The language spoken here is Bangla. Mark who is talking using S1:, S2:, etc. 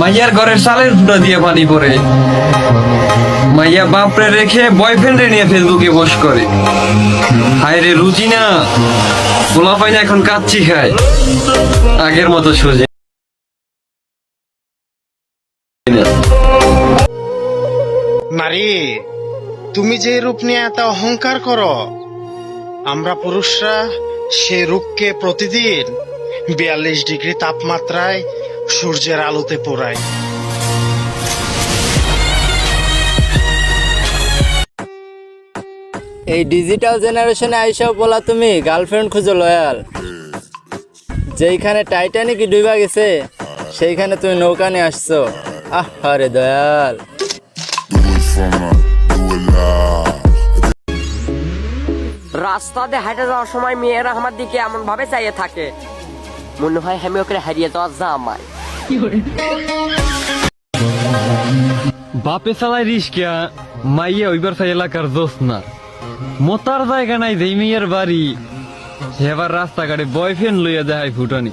S1: মাইয়ার ঘরের সালের ফুটা দিয়ে পানি পড়ে। মাইয়া বাপরে রেখে বয়ফ্রেন্ডে নিয়ে ফেসবুকে বস করে। হায় রে রুচি না। পোলা পাই না এখন কাচ্চি খায়। আগের মতো সোজে।
S2: নারী, তুমি যে রূপ নিয়ে এত অহংকার করো, আমরা পুরুষরা সে রূপকে প্রতিদিন বিয়াল্লিশ ডিগ্রি তাপমাত্রায় সূর্যের আলোতে পোড়াই
S3: এই ডিজিটাল জেনারেশনে আইসাও বলা তুমি গার্লফ্রেন্ড খুঁজো লয়াল। যেইখানে টাইটানিক ডুবা গেছে সেইখানে তুমি নৌকা নিয়ে আসছো। আহ আরে দয়াল
S4: রাস্তাতে হেঁটে যাওয়ার সময় মেয়েরা আমার দিকে এমন ভাবে চাইয়ে থাকে। মনে হয় আমি ওকে হারিয়ে যাওয়ার জামাই।
S1: বাপে চালাই রিস্কা মাইয়ে ওইবার চাই এলাকার দোষ না। মোতার জায়গা নাই যেই বাড়ি এবার রাস্তাঘাটে বয়ফ্রেন্ড লইয়া দেয় ফুটানি।